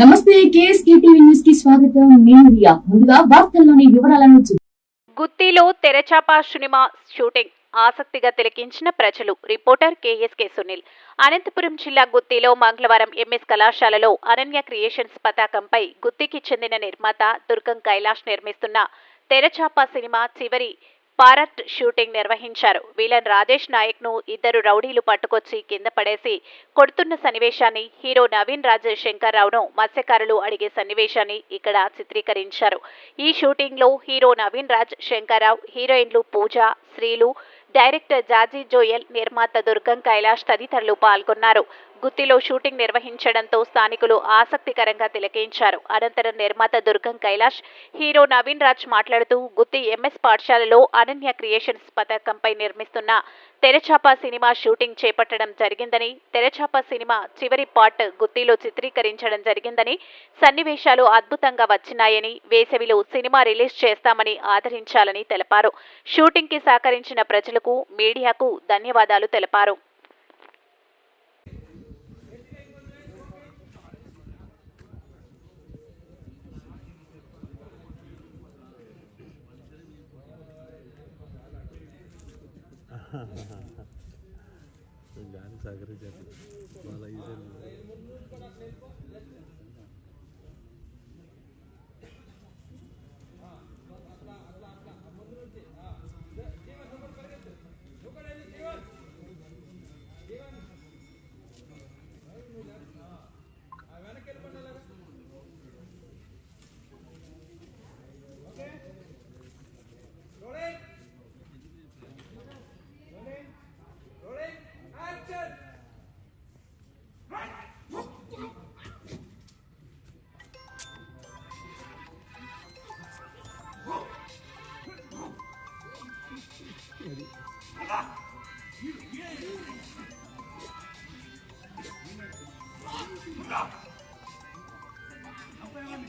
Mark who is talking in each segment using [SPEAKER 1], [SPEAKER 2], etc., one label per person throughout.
[SPEAKER 1] నమస్తే KSK TV న్యూస్కి స్వాగతం. నేను రియా. ముందుగా వార్తల్లోని వివరాలను
[SPEAKER 2] గుత్తిలో తెరచాప సినిమా షూటింగ్. ఆసక్తిగా తిలకించిన ప్రజలు. Reporter KSK Sunil. అనంతపురం జిల్లా గుత్తిలో మంగళవారం ఎంఎస్ కళాశాలలో అనన్య క్రియేషన్స్ పతాకంపై గుత్తికి చెందిన నిర్మాత దుర్గం కైలాష్ నిర్మిస్తున్న తెరచాప సినిమా చివరి పారట్ షూటింగ్ నిర్వహించారు. విలన్ రాజేష్ నాయక్ను ఇద్దరు రౌడీలు పట్టుకొచ్చి కింద పడేసి కొడుతున్న సన్నివేశాన్ని హీరో నవీన్ రాజ్ శంకర్రావును మత్స్యకారులు అడిగే సన్నివేశాన్ని ఇక్కడ చిత్రీకరించారు. ఈ షూటింగ్లో హీరో నవీన్ రాజ్ శంకర్రావు హీరోయిన్లు పూజ శ్రీలు డైరెక్టర్ జాజీ జోయల్ నిర్మాత దుర్గం కైలాష్ తదితరులు పాల్గొన్నారు. గుత్తిలో షూటింగ్ నిర్వహించడంతో స్థానికులు ఆసక్తికరంగా తిలకించారు. అనంతరం నిర్మాత దుర్గం కైలాష్ హీరో నవీన్ రాజ్ మాట్లాడుతూ గుత్తి ఎంఎస్ పాఠశాలలో అనన్య క్రియేషన్స్ పథకంపై నిర్మిస్తున్న తెరచాప సినిమా షూటింగ్ చేపట్టడం జరిగిందని తెరచాప సినిమా చివరి పార్ట్ గుత్తిలో చిత్రీకరించడం జరిగిందని సన్నివేశాలు అద్భుతంగా వచ్చినాయని వేసవిలో సినిమా రిలీజ్ చేస్తామని ఆదరించాలని తెలిపారు. షూటింగ్కి సహకరించిన ప్రజలకు మీడియాకు ధన్యవాదాలు తెలిపారు.
[SPEAKER 3] Jangan sakit jadi malah izin. గాలి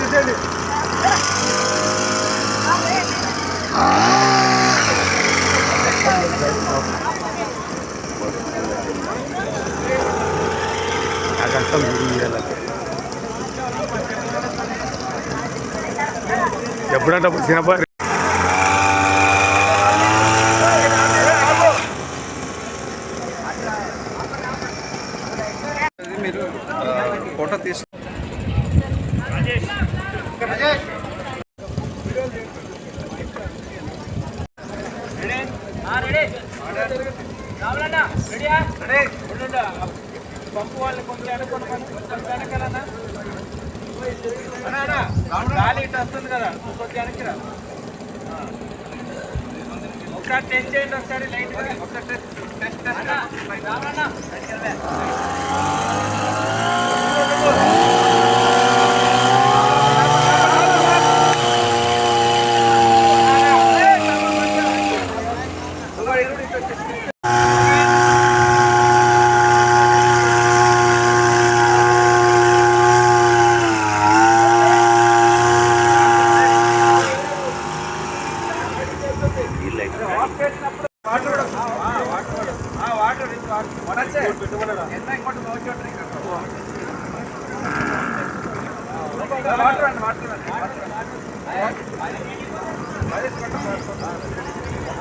[SPEAKER 3] ఈజీ ఆ కష్టం తీయాలి ఎప్పుడంటే అప్పుడు చిన్నప్పటి
[SPEAKER 4] మీరు ఫోటో తీసు
[SPEAKER 5] పంపు వాళ్ళు కొంచెం కొంచెం వెనకాలన్నా గాలి ఇటు వస్తుంది కదా నువ్వు కొంచెం ఒకసారి టెస్ట్ చేయండి ఒకసారి లైట్ ఒకసారి test test test Ramanna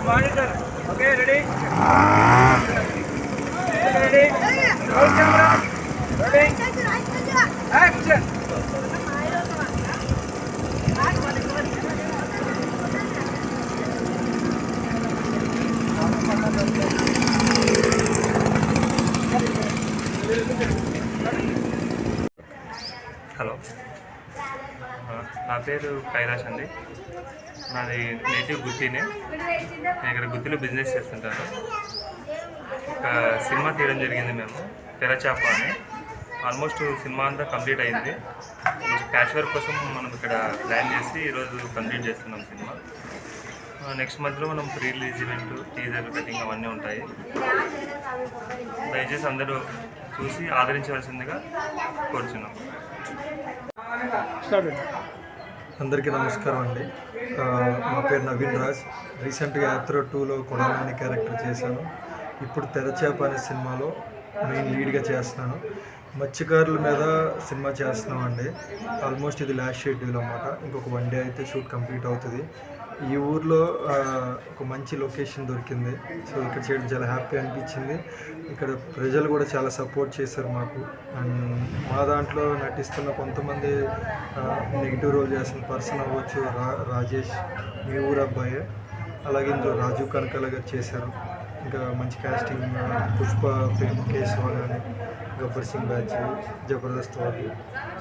[SPEAKER 5] monitor okay ready
[SPEAKER 6] ready ready action పేరు కైలాష్ అండి. నాది నేటివ్ గుత్తినే. నేను ఇక్కడ గుత్తిలో బిజినెస్ చేస్తుంటాను. ఒక సినిమా తీయడం జరిగింది మేము తెరచాప అని. ఆల్మోస్ట్ సినిమా అంతా కంప్లీట్ అయింది. క్యాష్ వర్క్ కోసం మనం ఇక్కడ ప్లాన్ చేసి ఈరోజు కంప్లీట్ చేస్తున్నాం సినిమా. నెక్స్ట్ మంత్లో మనం pre release event teaser cutting అవన్నీ ఉంటాయి. దయచేసి అందరూ చూసి ఆదరించవలసిందిగా కోరుచున్నాం.
[SPEAKER 7] అందరికీ నమస్కారం అండి. మా నా పేరు నవీన్ రాజ్. రీసెంట్గా యాత్ర టూలో కొడాలని క్యారెక్టర్ చేశాను. ఇప్పుడు తెరచేప అనే సినిమాలో మెయిన్ లీడ్గా చేస్తున్నాను. మత్స్యకారుల మీద సినిమా చేస్తున్నాం అండి ఆల్మోస్ట్ ఇది లాస్ట్ షెడ్యూల్ అనమాట ఇంకొక వన్ డే అయితే షూట్ కంప్లీట్ అవుతుంది. ఈ ఊర్లో ఒక మంచి లొకేషన్ దొరికింది. సో ఇక్కడ చేయడం చాలా హ్యాపీ అనిపించింది. ఇక్కడ ప్రజలు కూడా చాలా సపోర్ట్ చేశారు మాకు. అండ్ మా దాంట్లో నటిస్తున్న కొంతమంది నెగిటివ్ రోల్ చేసిన పర్సన్ అవ్వచ్చు రా రాజేష్ మీ ఊరు అబ్బాయే. అలాగే ఇందులో రాజు కనకల గారు చేశారు. ఇంకా మంచి కాస్టింగ్ పుష్ప ఫిల్మ్ కేశవ కానీ గబ్బర్ సింగ్ బ్యాచ్ జబర్దస్త్ వాళ్ళు.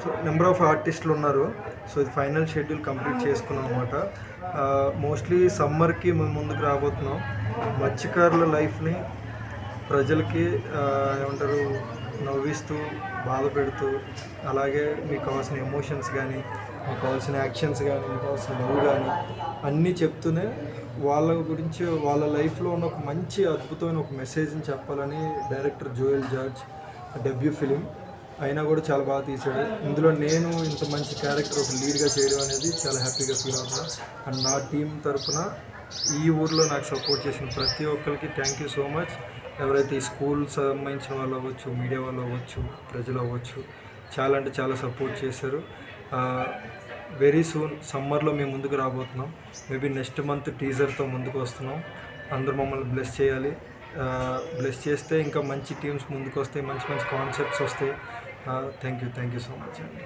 [SPEAKER 7] సో నెంబర్ ఆఫ్ ఆర్టిస్టులు ఉన్నారు. సో ఇది ఫైనల్ షెడ్యూల్ కంప్లీట్ చేసుకున్నాం అనమాట మోస్ట్లీ సమ్మర్కి మేము ముందుకు రాబోతున్నాం. మత్స్యకారుల లైఫ్ని ప్రజలకి ఏమంటారు నవ్విస్తూ బాధ పెడుతూ అలాగే మీకు కావాల్సిన ఎమోషన్స్ కానీ మీకు కావాల్సిన యాక్షన్స్ కానీ మీకు కావాల్సిన లవ్ కానీ అన్నీ చెప్తూనే వాళ్ళ గురించి వాళ్ళ లైఫ్లో ఉన్న ఒక మంచి అద్భుతమైన ఒక మెసేజ్ని చెప్పాలని director Joel George debut film. అయినా కూడా చాలా బాగా తీశాడు ఇందులో నేను ఇంత మంచి క్యారెక్టర్ ఒక లీడ్గా చేయడం అనేది చాలా హ్యాపీగా ఫీల్ అవుతున్నా. అండ్ నా టీం తరపున ఈ ఊర్లో నాకు సపోర్ట్ చేసిన ప్రతి ఒక్కరికి థ్యాంక్ యూ సో మచ్ ఎవరైతే ఈ స్కూల్ సంబంధించిన వాళ్ళు అవ్వచ్చు మీడియా వాళ్ళు అవ్వచ్చు ప్రజలు అవ్వచ్చు చాలా అంటే చాలా సపోర్ట్ చేశారు. వెరీ సూన్ సమ్మర్లో మేము ముందుకు రాబోతున్నాం. మేబీ నెక్స్ట్ మంత్ టీజర్తో ముందుకు వస్తున్నాం. అందరూ మమ్మల్ని బ్లెస్ చేయాలి. బ్లెస్ చేస్తే ఇంకా మంచి టీమ్స్ ముందుకు వస్తాయి మంచి మంచి కాన్సెప్ట్స్ వస్తాయి. Thank you thank you so much అండి